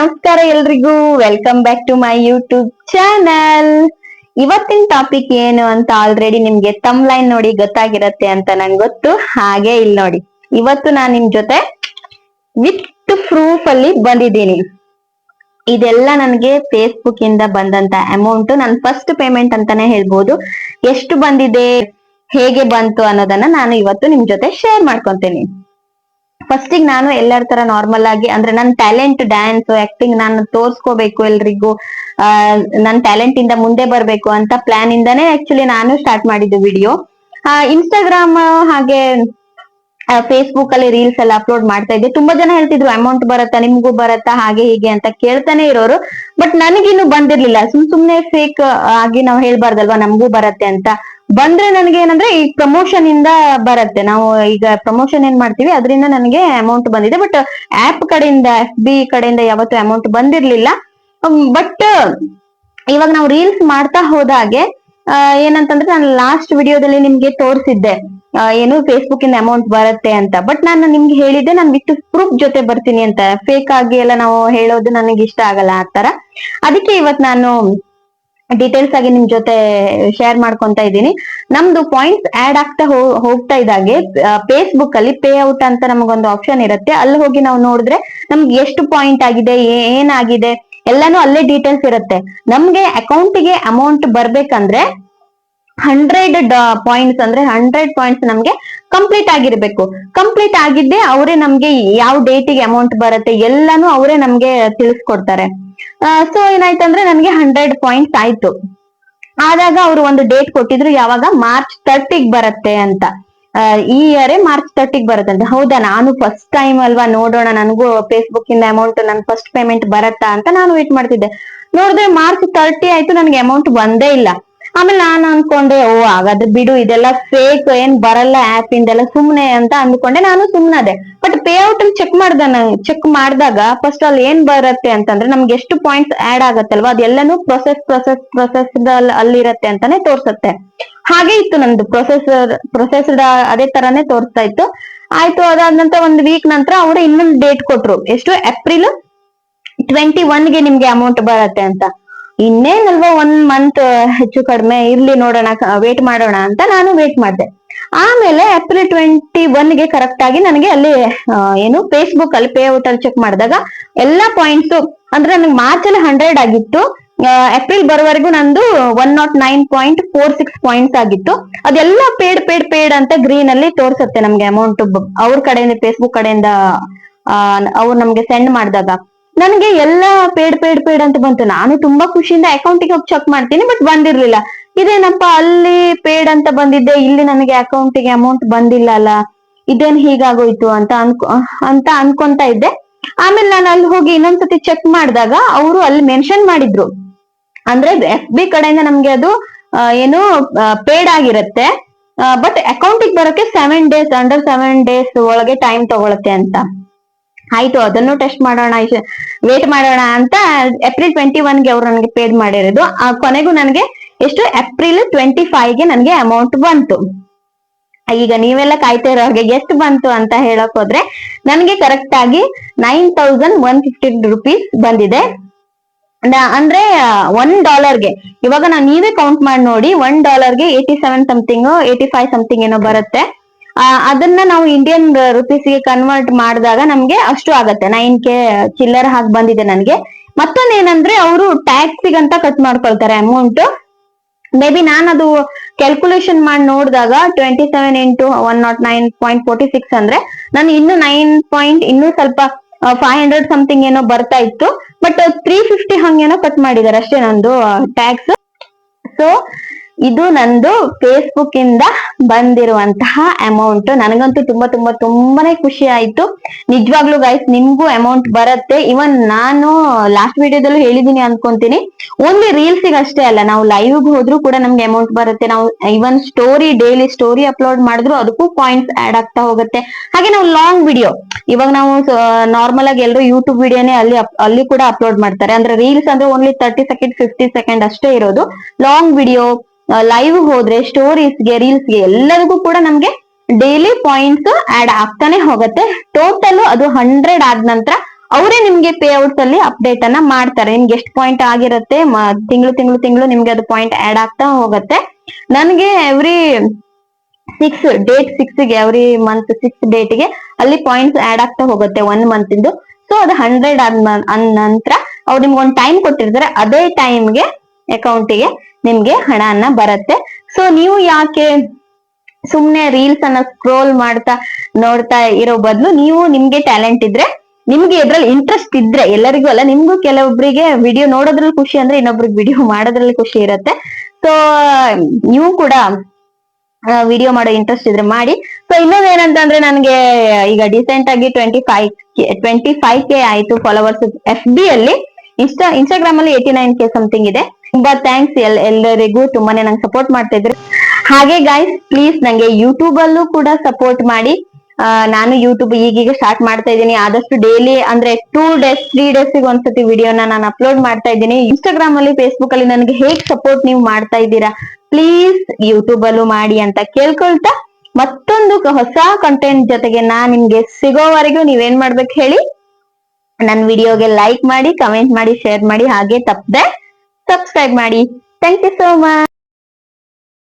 ನಮಸ್ಕಾರ ಎಲ್ರಿಗೂ. Welcome back to my YouTube channel ಇವತ್ತಿನ ಟಾಪಿಕ್ ಏನು ಅಂತ ಆಲ್ರೆಡಿ ನಿಮ್ಗೆ ತಮ್ ಲೈನ್ ನೋಡಿ ಗೊತ್ತಾಗಿರತ್ತೆ ಅಂತ ನಂಗೆ ಗೊತ್ತು. ಹಾಗೆ ಇಲ್ಲಿ ನೋಡಿ. ಇವತ್ತು ನಾನ್ ನಿಮ್ ಜೊತೆ ವಿತ್ ಪ್ರೂಫ್ ಅಲ್ಲಿ ಬಂದಿದ್ದೀನಿ. ಇದೆಲ್ಲ ನನಗೆ ಫೇಸ್ಬುಕ್ ಇಂದ ಬಂದಂತ ಅಮೌಂಟ್ ನನ್ ಫಸ್ಟ್ ಪೇಮೆಂಟ್ ಅಂತಾನೆ ಹೇಳ್ಬೋದು. ಎಷ್ಟು ಬಂದಿದೆ, ಹೇಗೆ ಬಂತು ಅನ್ನೋದನ್ನ ನಾನು ಇವತ್ತು ನಿಮ್ ಜೊತೆ ಶೇರ್ ಮಾಡ್ಕೊಂತೀನಿ. ಫಸ್ಟಿಗೆ ನಾನು ಎಲ್ಲರ ತರ ನಾರ್ಮಲ್ ಆಗಿ, ಅಂದ್ರೆ ನನ್ನ ಟ್ಯಾಲೆಂಟ್ ಡ್ಯಾನ್ಸ್ ಆಕ್ಟಿಂಗ್ ನಾನು ತೋರ್ಸ್ಕೋಬೇಕು ಎಲ್ರಿಗೂ ನನ್ನ ಟ್ಯಾಲೆಂಟ್ ಇಂದ ಮುಂದೆ ಬರ್ಬೇಕು ಅಂತ ಪ್ಲಾನ್ ಇಂದಾನೆ ಆಕ್ಚುಲಿ ನಾನು ಸ್ಟಾರ್ಟ್ ಮಾಡಿದ್ದು ವಿಡಿಯೋ ಇನ್ಸ್ಟಾಗ್ರಾಮ್ ಹಾಗೆ ಫೇಸ್ಬುಕ್ ಅಲ್ಲಿ ರೀಲ್ಸ್ ಎಲ್ಲ ಅಪ್ಲೋಡ್ ಮಾಡ್ತಾ ಇದ್ದೆ. ತುಂಬಾ ಜನ ಹೇಳ್ತಿದ್ರು ಅಮೌಂಟ್ ಬರತ್ತಾ, ನಿಮ್ಗೂ ಬರತ್ತಾ, ಹಾಗೆ ಹೀಗೆ ಅಂತ ಕೇಳ್ತಾನೆ ಇರೋರು. ಬಟ್ ನನಗಿನ್ನು ಬಂದಿರ್ಲಿಲ್ಲ. ಸುಮ್ ಸುಮ್ನೆ ಫೇಕ್ ಆಗಿ ನಾವು ಹೇಳ್ಬಾರ್ದಲ್ವಾ, ನಮಗೂ ಬರತ್ತೆ ಅಂತ. ಬಂದ್ರೆ ನನಗೆ ಏನಂದ್ರೆ ಈ ಪ್ರಮೋಷನ್ ಇಂದ ಬರತ್ತೆ. ನಾವು ಈಗ ಪ್ರಮೋಷನ್ ಏನ್ ಮಾಡ್ತೀವಿ, ಅದರಿಂದ ನನಗೆ ಅಮೌಂಟ್ ಬಂದಿದೆ. ಬಟ್ ಆಪ್ ಕಡೆಯಿಂದ ಎಫ್ ಬಿ ಕಡೆಯಿಂದ ಯಾವತ್ತು ಅಮೌಂಟ್ ಬಂದಿರ್ಲಿಲ್ಲ. ಬಟ್ ಇವಾಗ ನಾವು ರೀಲ್ಸ್ ಮಾಡ್ತಾ ಹೋದಾಗೆ ಏನಂತಂದ್ರೆ ನಾನು ಲಾಸ್ಟ್ ವಿಡಿಯೋದಲ್ಲಿ ನಿಮ್ಗೆ ತೋರಿಸಿದ್ದೆ. ಏನು ಫೇಸ್ಬುಕ್ ಇಂದ ಅಮೌಂಟ್ ಬರುತ್ತೆ ಅಂತ. ಬಟ್ ನಾನು ನಿಮ್ಗೆ ಹೇಳಿದ್ದೆ, ನಾನು ವಿತ್ ಪ್ರೂಫ್ ಜೊತೆ ಬರ್ತೀನಿ ಅಂತ. ಫೇಕ್ ಆಗಿ ಎಲ್ಲ ನಾವು ಹೇಳೋದು ನನಗೆ ಇಷ್ಟ ಆಗಲ್ಲ ಆ ತರ ಅದಕ್ಕೆ ಇವತ್ ನಾನು ಡೀಟೇಲ್ಸ್ ಆಗಿ ನಿಮ್ ಜೊತೆ ಶೇರ್ ಮಾಡ್ಕೊಂತ ಇದ್ದೀನಿ. ನಮ್ದು ಪಾಯಿಂಟ್ಸ್ ಆಡ್ ಆಗ್ತಾ ಹೋಗ್ತಾ ಇದ್ದಾಗೆ ಫೇಸ್ಬುಕ್ ಅಲ್ಲಿ ಪೇ ಔಟ್ ಅಂತ ನಮಗೊಂದು ಆಪ್ಷನ್ ಇರುತ್ತೆ. ಅಲ್ಲಿ ಹೋಗಿ ನಾವು ನೋಡಿದ್ರೆ ನಮ್ಗೆ ಎಷ್ಟು ಪಾಯಿಂಟ್ ಆಗಿದೆ ಏನಾಗಿದೆ, ಎಲ್ಲಾನು ಅಲ್ಲೇ ಡೀಟೇಲ್ಸ್ ಇರುತ್ತೆ. ನಮ್ಗೆ ಅಕೌಂಟಿಗೆ ಅಮೌಂಟ್ ಬರ್ಬೇಕಂದ್ರೆ ಹಂಡ್ರೆಡ್ ಪಾಯಿಂಟ್ಸ್ ಅಂದ್ರೆ ಹಂಡ್ರೆಡ್ ಪಾಯಿಂಟ್ಸ್ ನಮ್ಗೆ ಕಂಪ್ಲೀಟ್ ಆಗಿರ್ಬೇಕು. ಕಂಪ್ಲೀಟ್ ಆಗಿದ್ದೆ ಅವರೇ ನಮ್ಗೆ ಯಾವ ಡೇಟಿಗೆ ಅಮೌಂಟ್ ಬರುತ್ತೆ, ಎಲ್ಲಾನು ಅವರೇ ನಮ್ಗೆ ತಿಳಿಸ್ಕೊಡ್ತಾರೆ. ಸೊ ಏನಾಯ್ತಂದ್ರೆ ನನ್ಗೆ ಹಂಡ್ರೆಡ್ ಪಾಯಿಂಟ್ಸ್ ಆಯ್ತು. ಆದಾಗ ಅವರು ಒಂದು ಡೇಟ್ ಕೊಟ್ಟಿದ್ರು, ಯಾವಾಗ? ಮಾರ್ಚ್ ತರ್ಟಿಗ್ ಬರುತ್ತೆ ಅಂತ. ಈ ಇಯರ್ ಮಾರ್ಚ್ ತರ್ಟಿಗ್ ಬರುತ್ತೆ ಅಂತ. ಹೌದಾ? ನಾನು ಫಸ್ಟ್ ಟೈಮ್ ಅಲ್ವಾ? ನೋಡೋಣ, ನನಗೂ ಫೇಸ್ಬುಕ್ ಇಂದ ಅಮೌಂಟ್ ನನ್ ಫಸ್ಟ್ ಪೇಮೆಂಟ್ ಬರತ್ತಾ ಅಂತ ನಾನು ವೇಟ್ ಮಾಡ್ತಿದ್ದೆ. ನೋಡಿದ್ರೆ ಮಾರ್ಚ್ ತರ್ಟಿ ಆಯ್ತು, ನನಗೆ ಅಮೌಂಟ್ ಬಂದೇ ಇಲ್ಲ. ಆಮೇಲೆ ನಾನು ಅನ್ಕೊಂಡೆ, ಓ, ಹಾಗಾದ್ರೆ ಬಿಡು, ಇದೆಲ್ಲ ಫೇಕ್ ಏನ್ ಬರಲ್ಲ ಆಪ್ ಇಂದೆಲ್ಲ ಸುಮ್ನೆ ಅಂತ ಅಂದ್ಕೊಂಡೆ. ನಾನು ಸುಮ್ನದೆ ಬಟ್ ಪೇ ಔಟ್ ಅಲ್ಲಿ ಚೆಕ್ ಮಾಡ್ದ ಚೆಕ್ ಮಾಡಿದಾಗ ಫಸ್ಟ್ ಅಲ್ಲಿ ಏನ್ ಬರುತ್ತೆ ಅಂತಂದ್ರೆ ನಮ್ಗೆ ಎಷ್ಟು ಪಾಯಿಂಟ್ಸ್ ಆಡ್ ಆಗತ್ತಲ್ವಾ, ಅದೆಲ್ಲನೂ ಪ್ರೊಸೆಸ್ ಪ್ರೊಸೆಸ್ ಪ್ರೊಸೆಸ್ ಅಲ್ಲಿರತ್ತೆ ಅಂತಾನೆ ತೋರ್ಸತ್ತೆ. ಹಾಗೆ ಇತ್ತು ನಂದು ಪ್ರೊಸೆಸರ್ ಪ್ರೊಸೆಸ್ಡ್ ಅದೇ ತರಾನೇ ತೋರಿಸ್ತಾ ಇತ್ತು. ಆಯ್ತು, ಅದಾದ ನಂತರ ಒಂದ್ ವೀಕ್ ನಂತರ ಅವರು ಇನ್ನೊಂದು ಡೇಟ್ ಕೊಟ್ರು. ಎಷ್ಟು? ಏಪ್ರಿಲ್ ಟ್ವೆಂಟಿ ಗೆ ನಿಮ್ಗೆ ಅಮೌಂಟ್ ಬರತ್ತೆ ಅಂತ. ಇನ್ನೇನಲ್ವಾ ಒಂದ್ ಮಂತ್ ಹೆಚ್ಚು ಕಡಿಮೆ ಇರ್ಲಿ ನೋಡೋಣ ವೇಟ್ ಮಾಡೋಣ ಅಂತ ನಾನು ವೇಟ್ ಮಾಡಿದೆ. ಆಮೇಲೆ ಏಪ್ರಿಲ್ ಟ್ವೆಂಟಿ ಒನ್ಗೆ ಕರೆಕ್ಟ್ ಆಗಿ ನನಗೆ ಅಲ್ಲಿ ಏನು ಫೇಸ್ಬುಕ್ ಅಲ್ಲಿ ಪೇ ಔಟ್ ಅಲ್ಲಿ ಚೆಕ್ ಮಾಡಿದಾಗ ಎಲ್ಲಾ ಪಾಯಿಂಟ್ಸ್ ಅಂದ್ರೆ ನನಗೆ ಮಾರ್ಚ್ ಅಲ್ಲಿ ಹಂಡ್ರೆಡ್ ಆಗಿತ್ತು ಏಪ್ರಿಲ್ ಬರೋವರೆಗೂ ನಂದು one not nine point four six points ಆಗಿತ್ತು. ಅದೆಲ್ಲ ಪೇಡ್ ಪೇಡ್ ಪೇಡ್ ಅಂತ ಗ್ರೀನ್ ಅಲ್ಲಿ ತೋರ್ಸತ್ತೆ ನಮ್ಗೆ ಅಮೌಂಟ್ ಅವ್ರ ಕಡೆಯಿಂದ ಫೇಸ್ಬುಕ್ ಕಡೆಯಿಂದ ಅವ್ರು ನಮ್ಗೆ ಸೆಂಡ್ ಮಾಡಿದಾಗ. ನನಗೆ ಎಲ್ಲ ಪೇಡ್ ಪೇಡ್ ಪೇಡ್ ಅಂತ ಬಂತು. ನಾನು ತುಂಬಾ ಖುಷಿಯಿಂದ ಅಕೌಂಟಿಗೆ ಹೋಗಿ ಚೆಕ್ ಮಾಡ್ತೀನಿ ಬಟ್ ಬಂದಿರ್ಲಿಲ್ಲ. ಇದೇನಪ್ಪ ಅಲ್ಲಿ ಪೇಡ್ ಅಂತ ಬಂದಿದ್ದೆ, ಇಲ್ಲಿ ನನಗೆ ಅಕೌಂಟಿಗೆ ಅಮೌಂಟ್ ಬಂದಿಲ್ಲ ಅಲ್ಲ ಇದೇನ್ ಹೀಗಾಗೋಯ್ತು ಅಂತ ಅನ್ಕೊ, ಅಂತ ಅನ್ಕೊಂತ ಇದ್ದೆ. ಆಮೇಲೆ ನಾನು ಅಲ್ಲಿ ಹೋಗಿ ಇನ್ನೊಂದ್ಸತಿ ಚೆಕ್ ಮಾಡಿದಾಗ ಅವರು ಅಲ್ಲಿ ಮೆನ್ಷನ್ ಮಾಡಿದ್ರು. ಅಂದ್ರೆ ಎಫ್ ಬಿ ಕಡೆಯಿಂದ ನಮ್ಗೆ ಅದು ಏನು ಪೇಡ್ ಆಗಿರತ್ತೆ. ಬಟ್ ಅಕೌಂಟಿಗೆ ಬರೋಕೆ seven days under seven days ಒಳಗೆ ಟೈಮ್ ತಗೊಳತ್ತೆ ಅಂತ. ಆಯ್ತು, ಅದನ್ನು ಟೆಸ್ಟ್ ಮಾಡೋಣ ವೇಟ್ ಮಾಡೋಣ ಅಂತ ಏಪ್ರಿಲ್ ಟ್ವೆಂಟಿ ಗೆ ಅವ್ರು ನನಗೆ ಪೇಡ್ ಮಾಡಿರೋದು. ಆ ಕೊನೆಗೂ ನನಗೆ ಎಷ್ಟು? ಏಪ್ರಿಲ್ ಟ್ವೆಂಟಿ ಗೆ ನನಗೆ ಅಮೌಂಟ್ ಬಂತು. ಈಗ ನೀವೆಲ್ಲ ಕಾಯ್ತಾ ಇರೋ ಹಾಗೆ ಎಷ್ಟು ಬಂತು ಅಂತ ಹೇಳಕ್ ಹೋದ್ರೆ ನನಗೆ ಕರೆಕ್ಟ್ ಆಗಿ nine thousand one fifty rupees ಬಂದಿದೆ. ಅಂದ್ರೆ ಒನ್ ಡಾಲರ್ಗೆ ಇವಾಗ ನಾವು ನೀವೇ ಕೌಂಟ್ ಮಾಡಿ ನೋಡಿ ಒನ್ ಡಾಲರ್ಗೆ eighty seven something eighty five something ಏನೋ ಬರುತ್ತೆ. ಅದನ್ನ ನಾವು ಇಂಡಿಯನ್ ರುಪೀಸ್ಗೆ ಕನ್ವರ್ಟ್ ಮಾಡಿದಾಗ ನಮ್ಗೆ ಅಷ್ಟು ಆಗತ್ತೆ. ನೈನ್ ಕೆ ಚಿಲ್ಲರ್ ಹಾಕಿ ಬಂದಿದೆ ನನ್ಗೆ. ಮತ್ತೊಂದ್ ಏನಂದ್ರೆ ಅವರು ಟ್ಯಾಕ್ಸಿಗಂತ ಕಟ್ ಮಾಡ್ಕೊಳ್ತಾರೆ ಅಮೌಂಟ್ ಮೇ ಬಿ ನಾನು ಅದು ಕ್ಯಾಲ್ಕುಲೇಷನ್ ಮಾಡಿ ನೋಡಿದಾಗ twenty seven into one not nine point forty six ಅಂದ್ರೆ ನಾನು ಇನ್ನು ನೈನ್ ಪಾಯಿಂಟ್ ಇನ್ನೂ ಸ್ವಲ್ಪ ಫೈವ್ ಹಂಡ್ರೆಡ್ ಸಮಥಿಂಗ್ ಏನೋ ಬರ್ತಾ ಇತ್ತು. ಬಟ್ ತ್ರೀ ಫಿಫ್ಟಿ ಹಂಗೇನೋ ಕಟ್ ಮಾಡಿದ್ದಾರೆ. ಅಷ್ಟೇ ನಂದು ಟ್ಯಾಕ್ಸ್ ಸೊ ಇದು ನಂದು ಫೇಸ್ಬುಕ್ ಇಂದ ಬಂದಿರುವಂತಹ ಅಮೌಂಟ್ ನನಗಂತೂ ತುಂಬಾ ತುಂಬಾ, ತುಂಬಾನೇ ಖುಷಿ ಆಯ್ತು. ನಿಜವಾಗ್ಲೂ ಗೈಸ್ ನಿಮ್ಗೂ ಅಮೌಂಟ್ ಬರುತ್ತೆ. ಇವನ್ ನಾನು ಲಾಸ್ಟ್ ವಿಡಿಯೋದಲ್ಲೂ ಹೇಳಿದೀನಿ ಅನ್ಕೊಂತೀನಿ. ಓನ್ಲಿ ರೀಲ್ಸ್ ಅಷ್ಟೇ ಅಲ್ಲ, ನಾವು ಲೈವ್ ಹೋದ್ರು ಕೂಡ ನಮ್ಗೆ ಅಮೌಂಟ್ ಬರುತ್ತೆ. ನಾವು even story daily story upload ಮಾಡಿದ್ರು ಅದಕ್ಕೂ ಪಾಯಿಂಟ್ಸ್ ಆಡ್ ಆಗ್ತಾ ಹೋಗುತ್ತೆ. ಹಾಗೆ ನಾವು ಲಾಂಗ್ ವಿಡಿಯೋ ಇವಾಗ ನಾವು ನಾರ್ಮಲ್ ಆಗಿ ಎಲ್ಲರೂ ಯೂಟ್ಯೂಬ್ ವಿಡಿಯೋನೇ ಅಲ್ಲಿ ಅಲ್ಲಿ ಕೂಡ ಅಪ್ಲೋಡ್ ಮಾಡ್ತಾರೆ. ಅಂದ್ರೆ ರೀಲ್ಸ್ ಅಂದ್ರೆ only thirty second fifty second ಅಷ್ಟೇ ಇರೋದು. ಲಾಂಗ್ ವಿಡಿಯೋ ಲೈವ್ ಹೋದ್ರೆ ಸ್ಟೋರೀಸ್ಗೆ ರೀಲ್ಸ್ಗೆ ಎಲ್ಲರಿಗೂ ಕೂಡ ನಮ್ಗೆ ಡೈಲಿ ಪಾಯಿಂಟ್ಸ್ ಆಡ್ ಆಗ್ತಾನೆ ಹೋಗುತ್ತೆ. ಟೋಟಲ್ ಅದು ಹಂಡ್ರೆಡ್ ಆದ ನಂತರ ಅವರೇ ನಿಮ್ಗೆ ಪೇ ಔಟ್ಸ್ ಅಲ್ಲಿ ಅಪ್ಡೇಟ್ ಅನ್ನ ಮಾಡ್ತಾರೆ. ನಿಮ್ಗೆ ಎಷ್ಟು ಪಾಯಿಂಟ್ ಆಗಿರುತ್ತೆ ತಿಂಗಳು ತಿಂಗಳು ತಿಂಗಳು ನಿಮ್ಗೆ ಅದು ಪಾಯಿಂಟ್ ಆಡ್ ಆಗ್ತಾ ಹೋಗುತ್ತೆ. ನನ್ಗೆ ಎವ್ರಿ ಸಿಕ್ಸ್ ಡೇಟ್ ಸಿಕ್ಸ್ಗೆ ಎವ್ರಿ ಮಂತ್ ಸಿಕ್ಸ್ ಡೇಟ್ಗೆ ಅಲ್ಲಿ ಪಾಯಿಂಟ್ಸ್ ಆಡ್ ಆಗ್ತಾ ಹೋಗುತ್ತೆ ಒನ್ ಮಂತ್ ಇಂದು. ಸೊ ಅದು ಹಂಡ್ರೆಡ್ ಆದ ನಂತರ ಅವ್ರು ನಿಮ್ಗೆ ಒಂದು ಟೈಮ್ ಕೊಟ್ಟಿರ್ತಾರೆ, ಅದೇ ಟೈಮ್ಗೆ ಅಕೌಂಟಿಗೆ ನಿಮ್ಗೆ ಹಣನ ಬರುತ್ತೆ. ಸೊ ನೀವು ಯಾಕೆ ಸುಮ್ನೆ ರೀಲ್ಸ್ ಅನ್ನ ಸ್ಕ್ರೋಲ್ ಮಾಡ್ತಾ, ನೋಡ್ತಾ ಇರೋ ಬದಲು ನೀವು ನಿಮ್ಗೆ ಟ್ಯಾಲೆಂಟ್ ಇದ್ರೆ, ನಿಮ್ಗೆ ಇದ್ರಲ್ಲಿ ಇಂಟ್ರೆಸ್ಟ್ ಇದ್ರೆ, ಎಲ್ಲರಿಗೂ ಅಲ್ಲ, ನಿಮ್ಗೂ ಕೆಲವೊಬ್ಬರಿಗೆ ವಿಡಿಯೋ ನೋಡೋದ್ರಲ್ಲಿ ಖುಷಿ ಅಂದ್ರೆ ಇನ್ನೊಬ್ರಿಗೆ ವಿಡಿಯೋ ಮಾಡೋದ್ರಲ್ಲಿ ಖುಷಿ ಇರುತ್ತೆ. ಸೊ ನೀವು ಕೂಡ ವಿಡಿಯೋ ಮಾಡೋ ಇಂಟ್ರೆಸ್ಟ್ ಇದ್ರೆ ಮಾಡಿ. ಸೊ ಇನ್ನೊಂದ್ ಏನಂತಂದ್ರೆ ನನ್ಗೆ ಈಗ ಡಿಸೆಂಟ್ ಆಗಿ twenty five twenty five K ಆಯ್ತು ಫಾಲೋವರ್ಸ್ ಎಫ್ ಬಿ ಅಲ್ಲಿ. ಇನ್ಸ್ಟಾ ಇನ್ಸ್ಟಾಗ್ರಾಮ್ ಅಲ್ಲಿ ಏಟಿ ನೈನ್ ಕೆ ಸಮಥಿಂಗ್ ಇದೆ. ತುಂಬಾ ಥ್ಯಾಂಕ್ಸ್ ಎಲ್, ಎಲ್ಲರಿಗೂ ತುಂಬಾನೇ ನಂಗೆ ಸಪೋರ್ಟ್ ಮಾಡ್ತಾ ಇದ್ರು. ಹಾಗೆ ಗೈಸ್ ಪ್ಲೀಸ್ ನಂಗೆ ಯೂಟ್ಯೂಬ್ ಅಲ್ಲೂ ಕೂಡ ಸಪೋರ್ಟ್ ಮಾಡಿ. ನಾನು ಯೂಟ್ಯೂಬ್ ಈಗೀಗ ಸ್ಟಾರ್ಟ್ ಮಾಡ್ತಾ ಇದ್ದೀನಿ. ಆದಷ್ಟು ಡೈಲಿ ಅಂದ್ರೆ ಟೂ ಡೇಸ್ ತ್ರೀ ಡೇಸ್ ಒಂದ್ಸತಿ ವಿಡಿಯೋನ ನಾನು ಅಪ್ಲೋಡ್ ಮಾಡ್ತಾ ಇದ್ದೀನಿ. ಇನ್ಸ್ಟಾಗ್ರಾಮ್ ಅಲ್ಲಿ ಫೇಸ್ಬುಕ್ ಅಲ್ಲಿ ನನಗೆ ಹೇಗ್ ಸಪೋರ್ಟ್ ನೀವು ಮಾಡ್ತಾ ಇದ್ದೀರಾ ಪ್ಲೀಸ್ ಯೂಟ್ಯೂಬ್ ಅಲ್ಲೂ ಮಾಡಿ ಅಂತ ಕೇಳ್ಕೊಳ್ತಾ ಮತ್ತೊಂದು ಹೊಸ ಕಂಟೆಂಟ್ ಜೊತೆಗೆ ನಾ ನಿಮ್ಗೆ ಸಿಗೋವರೆಗೂ ನೀವೇನ್ ಮಾಡ್ಬೇಕು ಹೇಳಿ? ನನ್ನ ವಿಡಿಯೋಗೆ ಲೈಕ್ ಮಾಡಿ ಕಮೆಂಟ್ ಮಾಡಿ ಶೇರ್ ಮಾಡಿ, ಹಾಗೆ ತಪ್ಪದೆ ಸಬ್ಸ್ಕ್ರೈಬ್ ಮಾಡಿ. Thank you so much